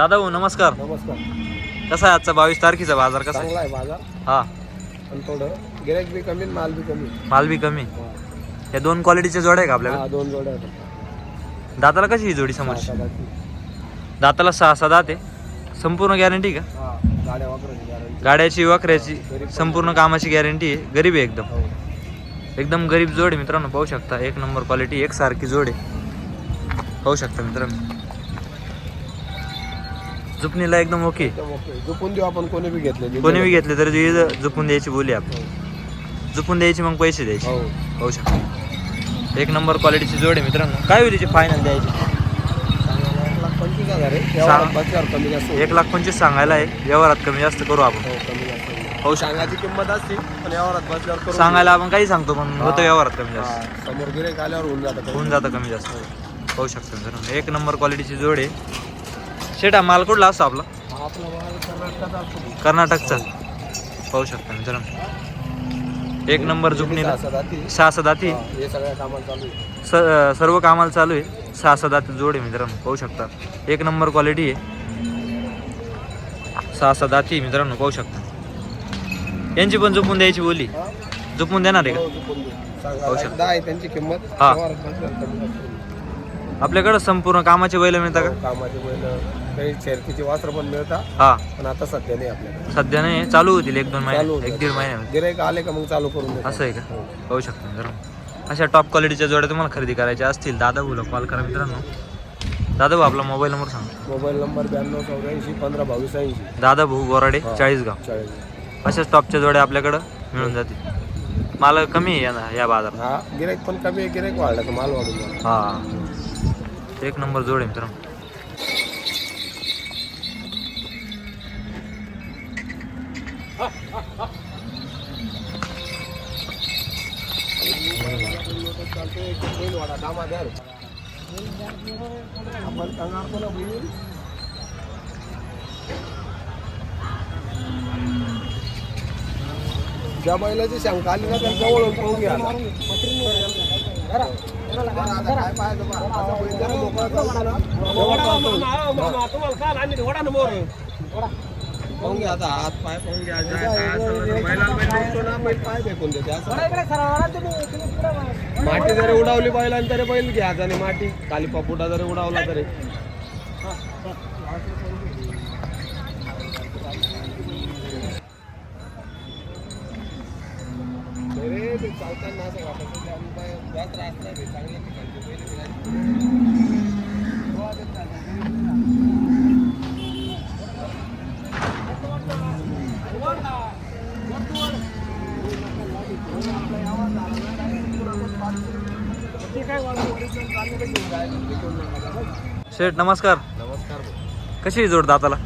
दादा भाऊ नमस्कार. नमस्कार. कसा आहे आजचा बावीस तारखेचा बाजार कसा आहे? चांगला आहे बाजार. हा. पण थोडं गिराईक बी कमी आणि माल बी कमी. माल बी कमी. या दोन क्वालिटीच्या जोड्या आहे का आपल्याकडे? हा दोन जोड्या आहेत. दाताला कशी ही जोडी समोर दाताला सहा सहा दात आहे. संपूर्ण गॅरंटी का? हा गाड्या वापरायची गॅरंटी गाड्याची वाकऱ्याची संपूर्ण कामाची गॅरंटी आहे. गरीब आहे एकदम. हो. एकदम गरीब जोड आहे मित्रांनो पाहू शकता. एक नंबर क्वालिटी एक सारखी जोड आहे. पाहू शकता मित्रांनो. जुपणीला एकदम ओके. झोपून देऊ आपण कोणी बी घेतले कोणी बी घेतले तरी ती जुपून द्यायची बोली आपण. जुपून द्यायची मग पैसे द्यायचे. हो. पाहू शकता. एक नंबर क्वालिटीची जोड आहे मित्रांनो. काय होईल तिची फायनल द्यायची? एक लाख पंचवीस सांगायला आहे. व्यवहारात कमी जास्त करू आपण. हो सांगायची किंमत असते पण यावरात बसल्यावर सांगायला आपण काही सांगतो पण होतं हा. व्यवहारात कमी. जास्त. हा, समोर आल्यावर होऊन जातं कमी. होऊन जातं कमी जास्त. पाहू शकता मित्रांनो. एक नंबर क्वालिटीची जोड आहे. शेटा माल कुठला असतो आपला हा, आपला माल कर्नाटकाचा असतो. कर्नाटकचा पाहू शकता मित्रांनो एक नंबर जुकणीला सहा सात हाती. सहा सात दाती हा, हे सगळ्या कामाला चालू आहे स सर्व कामाला चालू आहे सहा सात दाती जोड आहे मित्रांनो पाहू शकता एक नंबर क्वालिटी आहे सहा सात दाती आहे मित्रांनो पाहू शकता यांची पण झोपून द्यायची बोली हा? झोपून देणार आहे हो, झोपून देऊ. सांगा, पाहू शकता. एकदा आहे त्यांची किंमत हा. कमी. का आपल्याकडं संपूर्ण कामाचे बैल मिळतात हो, कामाचे बैल काही शर्तीचे वस्त्र पण मिळतात. का हा. पण आता सध्या नाही आपल्याकडे. सध्या नाही? चालू होतील एक दोन चालू महिने होतील. एक दीड महिन्यामध्ये गिराईक आले का मग चालू करून. असं आहे का? हो. पाहू शकता मित्रांनो. अशा टॉप क्वालिटीच्या जोड्या तुम्हाला खरेदी करायच्या असतील दादा भाऊला कॉल करा मित्रांनो. दादा भाऊ आपला मोबाईल नंबर सांगा. मोबाईल नंबर ब्याण्णव चौऱ्याऐंशी पंधरा बावीस ऐंशी. दादा भाऊ बोराडे हा. चाळीसगाव. चाळीस. अशाच टॉपच्या जोड्या आपल्याकडं मिळून जातील. माल कमी आहे या ना या बाजारात? हा गिराईक पण कमी आहे गिराईक वाढला तर माल वाढून जाणार. हा. एक नंबर जोड आहे मित्रांनो. ज्या महिलाची शंका आली ना त्यांच्या ओळख पाहून घ्या आता. बरं, आता बैल ना, पाहून घ्या आता हात पाय पाहून घ्या बैल पाय फेकून देते माटी जरी उडावली बैलाने तरी बैल घ्या आणि माटी खाली पपुटा जरी उडावला तरी चालताना असं वाटत शेठ नमस्कार. नमस्कार. कशी आहे जोड दाताला?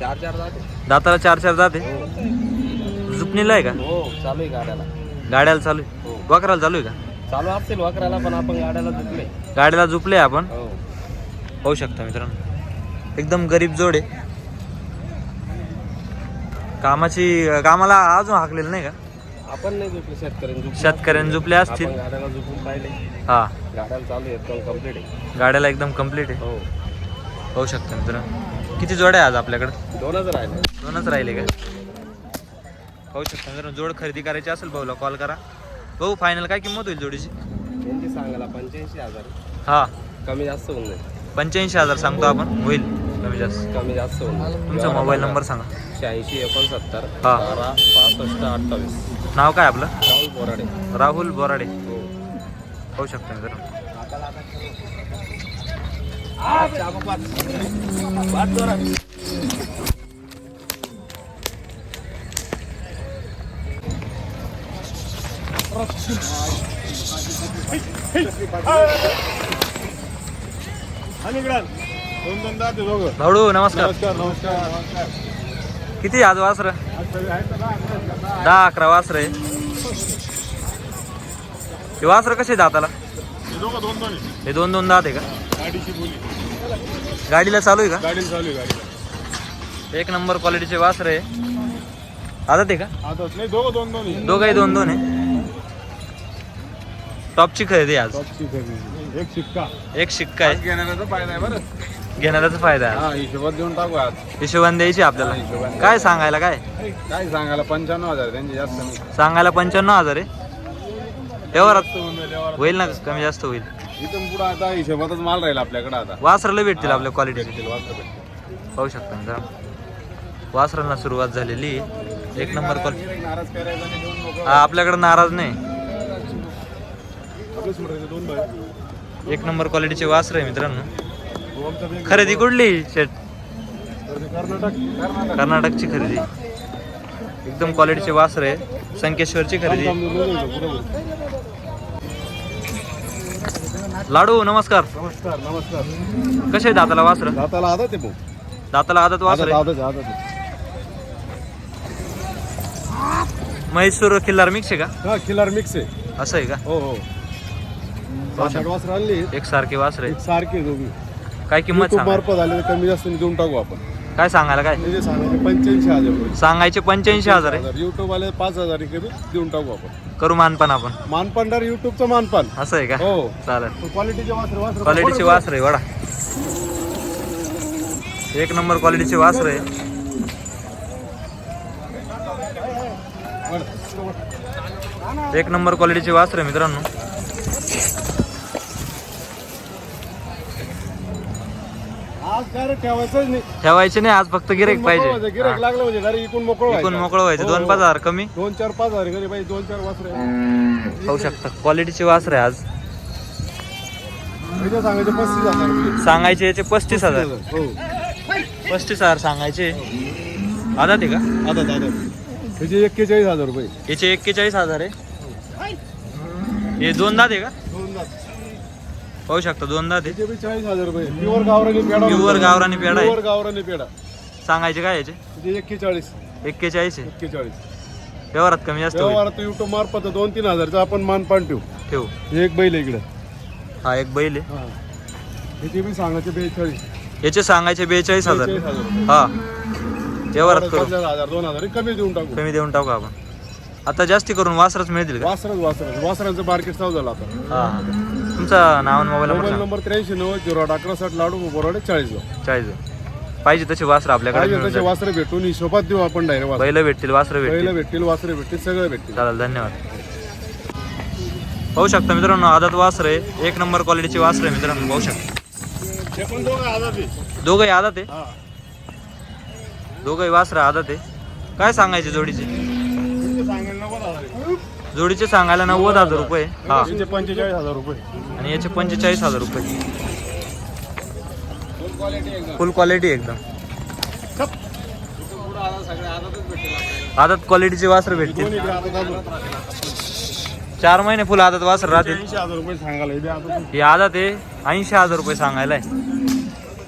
चार चार जाते दाताला चार चार दात आहे? हो. जुपणीला आहे का? हो चालू आहे गाड्याला. गाड्याला चालू आहे? हो. वाकराला चालू आहे का? चालू असतील वाकराला पण आपण गाड्याला झुकले गाड्याला झुपले आपण. हो. पाहू शकता मित्रांनो. एकदम गरीब जोड आहे. कामाची कामाला अजून हाकलेलं नाही का? आपण नाही झुकले शेतकऱ्यांनी झुकले. शेतकऱ्यांनी झुपले असतील. आपण गाड्याला झुकून पाहिले. हा. गाड्याला चालू आहे एकदम कंप्लीट आहे. गाड्याला एकदम कंप्लीट आहे. हो. पाहू शकता मित्रांनो. किती जोड्या आहे आज आपल्याकडे? दोनच राहिले. दोनच राहिले काय पाहू शकता मित्रांनो जोड खरेदी करायची असेल भाऊला कॉल करा. भाऊ फायनल काय किंमत होईल जोडीची? यांची सांगायला पंच्याऐंशी हजार. हा. कमी जास्त होऊन जाईल. पंच्याऐंशी हजार सांगतो आपण. होईल कमी जास्त. कमी जास्त होऊन जाईल. तुमचा मोबाईल नंबर सांगा. शहाऐंशी एकोणसत्तर हा. बारा पासष्ट अठ्ठावीस. नाव काय आपलं? राहुल बोराडे. राहुल बोराडे. हो. पाहू शकता मित्रांनो. दोन दोन दहा ते दोघं भाऊ नमस्कार. नमस्कार नमस्कार किती आज वासर? दहा अकरा वासर आहे. हे वासर कसे दाताला? दोघं दोन दोन हे दोन दोन दात आहे का? गाडीची बोली. गाडीला चालू आहे गाडीला चालू आहे गाडीला. का एक नंबर क्वालिटीचे वासर आहे. आदत आहे का? आता नाही दोघं दोन दोन आहे. दोघंही दोन दोन आहे. टॉपची खरेदी आज. टॉपची खरेदी. एक शिक्का. एक शिक्का आहे. घेणाऱ्याचा फायदा आहे बरं. घेणाऱ्याचा फायदा आहे. हा हिशोबात देऊन टाकू आज. हिशोबाने द्यायची हा, आपल्याला हिशोबाने. काय सांगायला काय? काय सांगायला? पंच्याण्णव हजार त्यांचे जास्त नाही. सांगायला पंच्याण्णव हजार आहे. व्यवहारात जास्त होऊन जाईल, व्यवहारात. होईल ना कमी जास्त होईल. इथून पुढे आता हिशोबातच माल राहील आपल्याकडे आता. वासराला भेटतील आपल्या क्वालिटी भेटतील, वासरं भेटतील. पाहू शकता मित्रांनो. वासरांना सुरुवात झालेली. आहे. एक नंबर क्वालिटी नाराज करायचा नाही देऊन मोकळं हा आपल्याकडे नाराज नाही. एक नंबर क्वालिटीचे वासर आहे मित्रांनो. बी खरेदी कुठली शेट कर्नाटक कर्नाटक. कर्नाटकची खरेदी. एकदम क्वालिटीचे वासर आहे. संकेश्वरची खरेदी. लाडू नमस्कार. नमस्कार नमस्कार. कसे आहे दाताला वासर? दाताला आदत आहे दाताला आदत वासर म्हैसूर किल्लार मिक्स आहे का? हा किलर मिक्स आहे. असं आहे का? हो हो. सात आठ वासरं आणली. एक सारखे वासर सारखे दोघी. काय किंमत सांगा मार्फत आले तर कमी जास्त देऊन टाकू आपण. काय सांगायला काय? म्हणजे सांगायचे पंच्याऐंशी हजार रुपये. सांगायचे पंच्याऐंशी हजार आहे. युट्यूब आले पाच हजार कमी देऊन टाकू आपण. करू मानपान आपण. मानपानदार युट्यूबचं मानपान. असं आहे का? हो. चालेल. क्वालिटीचे वासर वासर क्वालिटीचे वासर आहे वडा. एक नंबर क्वालिटीचे वासर आहे. एक नंबर क्वालिटीचे वासर आहे मित्रांनो. ठेवायचे नाही आज फक्त गिरेक पाहिजे. गिराक हा. लागलं म्हणजे इकून मोकळं इकून व्हायचं. मोकळं व्हायचं. हो, दोन हो. पाच हजार कमी. दोन चार पाच हजार घरी पाहिजे दोन चार वासर पाहू शकता क्वालिटीचे वासर आहे आज. सांगायचे पस्तीस हजार. सांगायचे याचे पस्तीस हजार. हो. पस्तीस हजार सांगायचे. आधा ते का? आदत आदत. त्याचे एक्केचाळीस हजार रुपये. याचे एक्केचाळीस हजार आहे. हे दोन दात आहे का? दोन दात. पाहू शकता दोन दात आहे त्याचे चाळीस हजार रुपये प्युअर गावरानी पेडा Pure गावरानी आहे. प्युअर गावरानी पेडा सांगायचे काय याचे? त्याचे एक्केचाळीस. एक्केचाळीस आहे. एक्केचाळीस. व्यवहारात कमी जास्त होईल. व्यवहारात युट्यूब मार्फत दोन तीन हजारचा आपण मानपान ठेवू. ठेवू. एक बैल आहे इकडे. हा एक बैल आहे. हा. त्याचे बी सांगायचे बेचाळीस. याचे सांगायचे बेचाळीस हजार. रुपये. हा. व्यवहारात करू. हजार दोन हजार कमी देऊन टाकू. कमी देऊन टाकू आपण. आता जास्ती करून वासरच मिळतील का? वासरच वासरच वासरांचं मार्केट चालू झालं आता. हा. तुमचा नाव आणि मोबाईल नंबर मोबाईल सांगा. नंबर त्र्याऐंशी नव्वद झिरो आठ अकरा साठ लाडू बोराडे चाळीस चाळीस पाहिजे तसे वासर आपल्याकडे पाहिजे मिळून तसे जातील. वासरे भेटून हिशोबात देऊ आपण डायरेक्ट वासर. बैल भेटतील वासर पहिलं भेटतील. भेटतील वासरे भेटतील सगळे भेटतील. चालेल धन्यवाद. पाहू शकता मित्रांनो आदत वासर आहे. एक नंबर क्वालिटीचे वासर आहे मित्रांनो पाहू शकता. दोघंही आदत आहे. दोघंही वासर आदत आहे. काय सांगायचे जोडीचे तुमचे सांगायला नव्वद हजार आहे. जोडीचे सांगायला नव्वद हजार रुपये. हा. पंचेचाळीस हजार रुपये. आणि याचे पंचेचाळीस हजार रुपये. फुल क्वालिटी एकदम. आदत क्वालिटीचे वासर दोन भेटतील इकडे. चार महिने फुल आदत वासर राहतील. ऐंशी हजार रुपये सांगायला हे. ही आदत आहे ऐंशी हजार रुपये सांगायला आहे.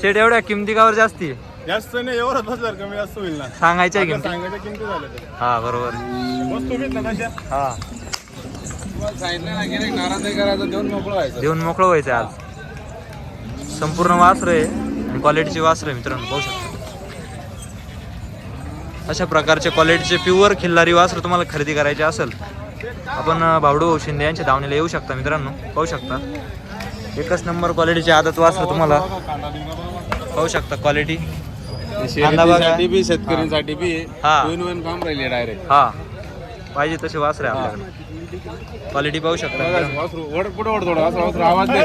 शेट एवढ्या किमतीकावर जास्ती आहे. जास्त नाही एवढंच बसणार कमी जास्त होईल ना. सांगायच्या किमती सांगायच्या किमती झाल्या तरी. हा बरोबर. ना तशा. हा. तुम्हाला सांगितलं ना गिऱ्हाईक नाराज नाही करायचं देऊन मोकळं व्हायचं. देऊन मोकळं व्हायचं आहे आज. संपूर्ण वासर आहे आणि क्वालिटीचे वासर आहे मित्रांनो पाहू शकता. अशा प्रकारचे क्वालिटीचे प्युअर खिल्लारी वासर तुम्हाला खरेदी करायचे असेल आपण अं, भावडू शिंदे यांच्या धावणीला येऊ शकता मित्रांनो पाहू शकता. एकच नंबर क्वालिटीचे आदत वासर तुम्हाला. पाहू शकता क्वालिटी कांदा बघा. शेतीसाठी बी शेतकऱ्यांसाठी बी हा. दोन वन काम राहिले डायरेक्ट हा पाहिजे तसे वासर आपल्याकडे क्वालिटी पाहू शकता. वासरू वड पुढे वड थोडा वासरू वासरू आवाज दे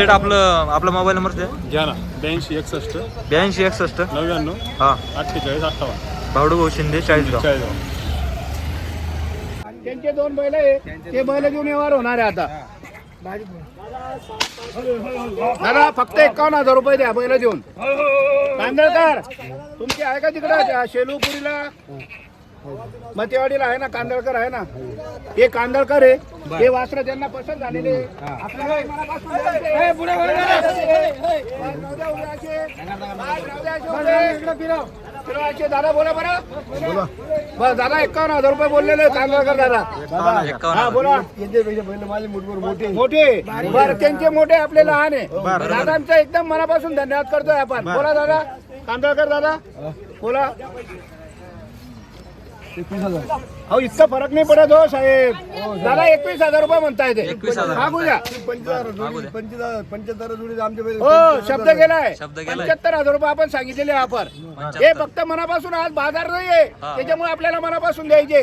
शेट आपलं आपला मोबाईल नंबर द्या घ्या ना. ब्याऐंशी एकसष्ट. ब्याऐंशी एकसष्ट. नव्याण्णव हा. अठ्ठेचाळीस अठ्ठावन्न. भावडू भाऊ शिंदे चाळीसगाव. चाळीस त्यांचे दोन बैल आहे ते बैल घेऊन व्यवहार होणार आहे आता. दादा फक्त एकावन्न हजार रुपये द्या बैल देऊन कांदळकर तुमची आहे का तिकडे? शेलूपुरीला? मतेवाडीला आहे ना कांदळकर आहे ना? हे कांदळकर आहे हे वास्त्र ज्यांना पसंत झालेले आपल्याला मनापासून द्यायचे. दादा बोला बरं. बस दादा एकावन्न हजार रुपये बोललेले कांदळकर दादा. हा. बोला. माझे मुठभर मोठे. मोठे. बरं त्यांचे मोठे आपले लहान आहे. दादांचा एकदम मनापासून धन्यवाद करतोय आपण. बोला दादा. कांदळकर दादा. बोला. अहो इतका फरक नाही पडत हो साहेब. दादा एकवीस हजार रुपये म्हणताय ते. एकवीस हजार. मागू द्या. जोडी आमच्या पहिले हो शब्द गेलाय. शब्द गेलाय. पंच्याहत्तर हजार रुपये आपण सांगितलेले आपण हे फक्त मनापासून आज बाजार नाहीये. हा. त्याच्यामुळे आपल्याला मनापासून द्यायचे.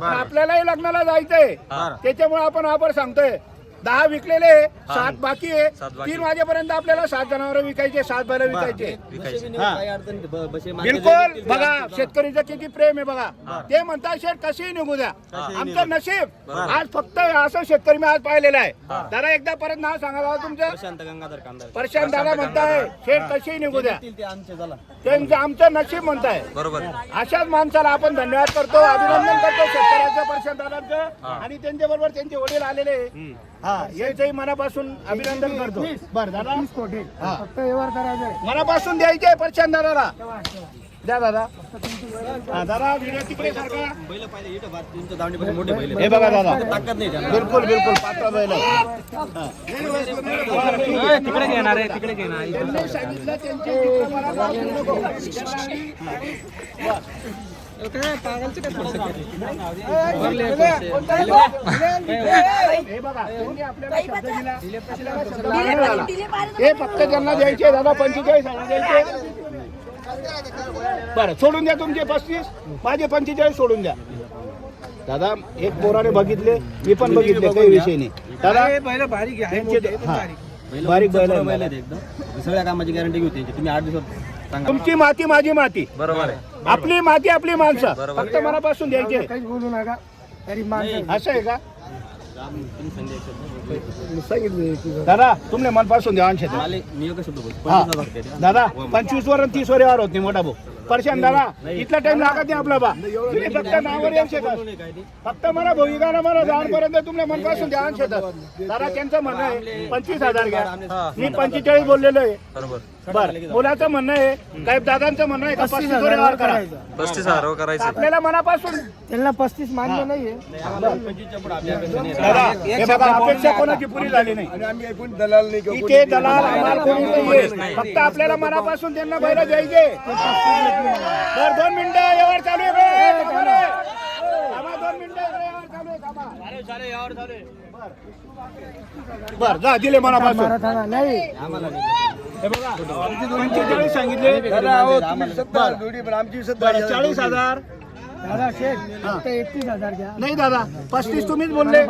पण आपल्यालाही लग्नाला जायचंय. हा. त्याच्यामुळे आपण ऑफर सांगतोय. दहा विकलेले सात बाकी आहे. तीन वाजेपर्यंत आपल्याला सात जनावर विकायचे सात बैल विकायचे. बिलकुल. बघा शेतकरीचं किती प्रेम आहे बघा. ते म्हणतात शेत कशीही निघू द्या. आमचं नशीब. आज फक्त असं शेतकरी मी आज पाहिलेला आहे. दादा एकदा परत नाव सांगा दादा तुमचं. प्रशांत गंगाधर कांदा प्रशांत दादा म्हणताय शेत कशीही निघू द्या. ते आमचे झाला त्यांचं आमचं नशीब म्हणताय. बरोबर. अशाच माणसाला आपण धन्यवाद करतो अभिनंदन करतो शेतकऱ्याचं प्रशांत दादांचं. आणि त्यांच्या बरोबर त्यांचे वडील आलेले. हा यांचंही मनापासून अभिनंदन करतो. बर दादा? हा. मनापासून द्यायचे प्रशांत दादाला द्या दादा. हा दादा व्हिडिओ तिकडे सारखा. बैल पाहिले इथं बात तुमच्या दावणीपासून मोठे बैल हे बघा दादा. ताकद नाही त्यांना बिलकुल बिलकुल पात्र बैल तिकडे घेणार आहे तिकडे घेणार त्यांनी सांगितलं त्यांचे हे फक्त त्यांना द्यायचे दादा पंचेचाळीस द्यायचे बरं सोडून द्या तुमचे पस्तीस माझे पंचेचाळीस सोडून द्या. दादा एक पोराने बघितले मी पण बघितले काही विषय नाही. दादा. बारीक एकदम. सगळ्या कामाची गॅरंटी घेऊ त्यांची. तुम्ही आठ दिवसात तुमची माती माझी माती. बरोबर आहे. आपली माती आपली माणसं. बरोबर. फक्त मनापासून द्यायचे. असं आहे का? दादा तुमने मनपासून द्या अंश बोलतो? हा. पंचवीस. दादा वर आणि तीस वर यावर होत नाही मोठा भाऊ. परशान दादा इतला टाइम लागत नाही आपला बा. तुम्ही फक्त येऊ शकत. फक्त मला भूमिका मला जाणपर्यंत तुमने मनपासून द्या अंश दादा त्यांचं म्हणणं आहे पंचवीस हजार घ्या. मी पंचेचाळीस बोललेलो आहे. बरोबर. बर. मुलाचं म्हणणं आहे काही दादांचं म्हणणं आहे का? पस्तीस वर यावर करा. पस्तीस हजार हो करायचे. आपल्याला मनापासून. त्यांना पस्तीस मान्य नाहीये. अपेक्षा नाही दादा हे बघा अपेक्षा कोणाची पुरी झाली नाही? आणि आम्ही एकूण दलाल नाही इथे दलाल आम्हाला कोणी नाहीये. फक्त आपल्याला मनापासून त्यांना बैल द्यायचे. बर दोन मिनिटं यावर चालू आहे बे. थांबा रे. थांबा दोन मिनिटं इकडे यावर चालू आहे, थांबा. बर जा दिले मनापासून. नाही. हे बघा पंचेचाळीस सांगितले. चाळीस हजार. दादा शेठ फक्त एकतीस हजार घ्या नाही दादा पस्तीस तुम्हीच बोलले.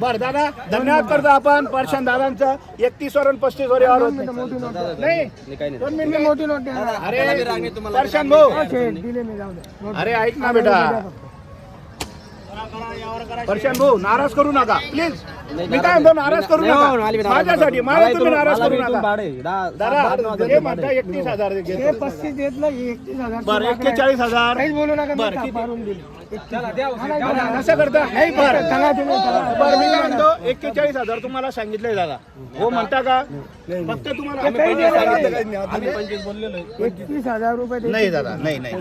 बर दादा धन्यवाद करतो आपण. परशान दादांचं. एकतीस वर पस्तीस वर यावर. नाही दोन मिनिटं मोठी नोट अरे परशान भाऊ. शेठ दिले मी जाऊ दे. अरे ऐक ना बेटा. परशान भाऊ नाराज करू नका. प्लीज. मी काय म्हणतो नाराज करू नका. माझ्यासाठी मला तुम्ही नाराज करू नका. दादा हे म्हणता एकतीस हजार हे घेतो. पस्तीस देत नाही एकतीस हजार बरं एक्केचाळीस हजार. काहीच बोलू नका बरं, मी किती? मारून दिले. दादा, कसं करता. नाही बरं. सांगा तुम्ही सांगा. बरं मी काय म्हणतो एक्केचाळीस हजार तुम्हाला सांगितलंय दादा. हो म्हणता का? फक्त तुम्हाला आम्ही काही पंचवीस देणार सांगितलं. नाही. एकतीस हजार रुपये नाही दादा नाही नाही.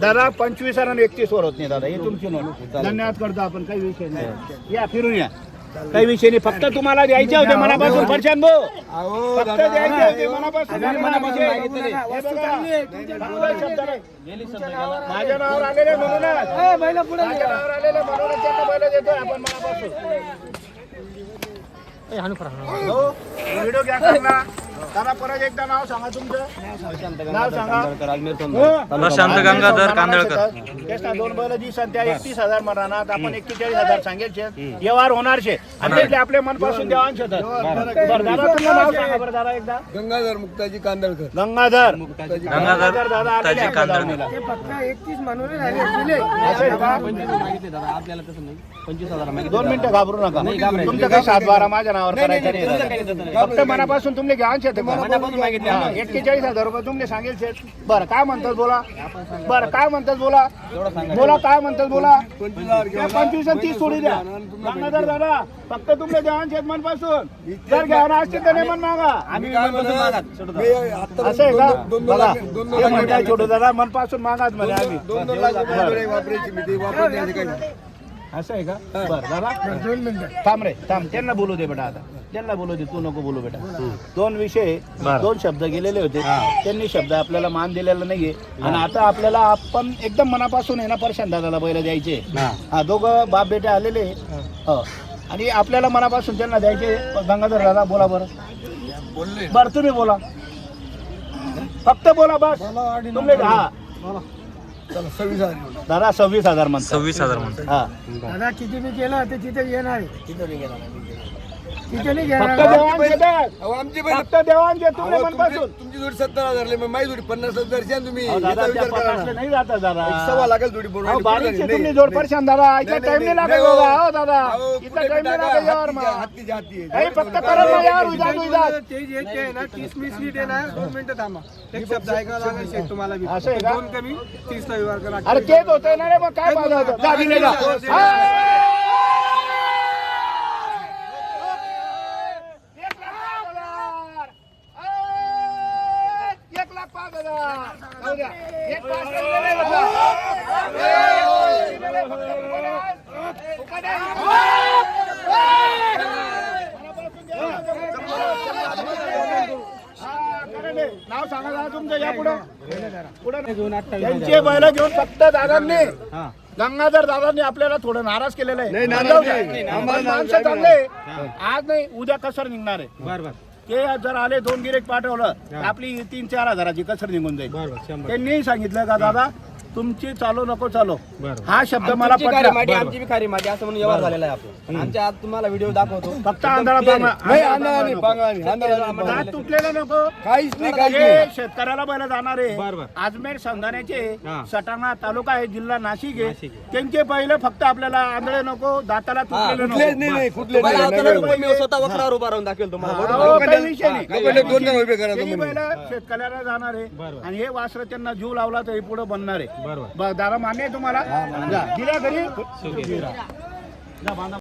दादा पंचवीस आणि एकतीस वर होत नाही दादा. हे तुमची नोंद. धन्यवाद करतो आपण काही विषय नाही. या फिरून या. काही विषय नाही. फक्त तुम्हाला द्यायचे होते मनापासून परशान भाऊ फक्त द्यायचे होते मनापासून. हे. माझ्या नावावर आलेले म्हणूनच. माझ्या नावावर आलेले म्हणूनच त्यांना बैल देतोय आपण मनापासून. हो? व्हिडिओ घ्या दादा परत एकदा नाव सांगा तुमचं नाव सांगा हो. प्रशांत गंगाधर कांदळकर तेच ना दोन बैल जी संख्या एकतीस हजार म्हणणार आपण एक्केचाळीस हजार सांगेल शेत व्यवहार होणार शे आणि त्यातले आपले मनपासून द्या अंश बरं. दादा तुमचं नाव सांगा बरं दादा एकदा. गंगाधर मुक्ताजी कांदळकर. गंगाधर. गंगाधर दादा आलेले आपल्या कांदळकर. दावणीला. ते फक्त एकतीस म्हणून राहिले दिले असं आहे का? मागितले दादा. आपल्याला तसं नाही. पंचवीस हजार मागितले दोन मिनिटं घाबरू नका. तुमचं काही सात बारा माझ्या नावावर करायचं नाही फक्त मनापासून तुमले घ्या शेत मनापासून मागितले. हा, एक्केचाळीस हजार रुपये तुमले सांगेल शेत बरं काय म्हणतात बोला? बरं काय म्हणतात बोला? बोला काय म्हणतात बोला? पंचवीस आणि तीस सोडी द्या. गंगाधर दादा फक्त तुमच्या देवांचे मनपासून जर घ्यावं असतील तर नाही मन मागा. आम्ही मनपासून मागात छोटू दादा. असं आहे का? बघा हे म्हणताय छोटू दादा मनपासून मागात म्हणे आम्ही. दोन दोन लाख रुपये वापरायची मी ते वापरण्याची काही. नाही. असं आहे का? बरं दादा. दोन मिनिटं. थांब रे थांब. त्यांना बोलू दे बेटा आता. त्यांना बोलू दे तू नको बोलू बेटा. दोन विषय दोन शब्द गेलेले होते. त्यांनी शब्द आपल्याला मान दिलेला नाहीये. आणि आता आपल्याला आपण एकदम मनापासून आहे ना परशान दादाला बैल द्यायचे. हा. दोघं बाप बेटे आलेले. हो. आणि आपल्याला मनापासून त्यांना द्यायचे. गंगाधर दादा बोला बरं. बरं तुम्ही बोला. फक्त बोला बस. तुम्ही हा. चला सव्वीस हजार. दादा सव्वीस हजार म्हणतो सव्वीस हजार म्हणतो हा. दादा किती बी केलं ते तिथे येणार आहे. तिथं नाही. फक्त. अहो, आमची फक्त अहो, तुमची मनपासून तुमची जोडी सत्तर हजार लय, मग माझी जोडी पन्नास हजार द्या तुम्ही अहो, याचा दादा त्या विचार करा पन्नासला ना. नाही जाता दादा एक सव्वा लाखाला जोडी अहो, बरोबर बारीकशी तुम्ही जोड परशान दादा इथं नाही, टाइम नाही नाही, लागेल नाही, बाबा हो दादा अहो, इथं कुठे टाइम नाही टाका, लागेल यावर हत्तीच्या- मग. हत्तीच्या हत्ती आहे. नाही, फक्त ते जे आहे ना तीस वीस लीट आहे ना दोन मिनिटं थांबा एक शब्द ऐकावा लागेल शेठ तुम्हाला बी. असं आहे का? दोन कमी तीसचा व्यवहार करा अरे तेच होतंय ना रे मग काय पाहिजे होतं जा, दिले जा. एक लाख पाच हजार. ए, एक लाख पाच हजार. जाऊ द्या. एक पाच हजार दिले बघा. ए, दिले फक्त फुकट आहे. हा, खरं नाही. नाव सांगा जरा तुमचं या पुढं त्यांचे बैल घेऊन फक्त दादांनी गंगाधर दादांनी आपल्याला थोडं नाराज केलेलं आहे. माणसं चांगले आज नाही उद्या कसर निघणार आहे. ते जर आले दोन गिरेक पाठवलं आपली तीन चार हजाराची कसर निघून जाईल. त्यांनी सांगितलं का दादा तुमची चालू नको चालू. हा शब्द मला आमची बी खारी असं म्हणून व्यवहार झालेला आहे आपला. आमच्या आज तुम्हाला व्हिडिओ दाखवतो. फक्त आंधळा पांगळा नाही अंधारा नाही पांगळा नाही. अंधारा नाही, पांगळा दात तुटलेलं नको. काहीच नाही काहीच हे नाही. शेतकऱ्याला बैल जाणारे. अजमेर संधानाचे सटाणा तालुका आहे जिल्हा नाशिक आहे. त्यांचे पहिले फक्त आपल्याला आंधळे नको दाताला तुटलेले कुठलेच नको नाही मला नाही. मी स्वतः वक्रावर उभा राहून दाखवेल तुम्हाला. अहो, काही विषय नाही. लोकांना दोन जण उभे करा त्यांनी तुम्ही. बैल शेतकऱ्याला जाणार. आहे आणि हे वासर त्यांना जीव लावला तर हे पुढे बनणार आहे. ब- दादा मान्य आहे तुम्हाला जा. दिल्या घरी जा, बांधा.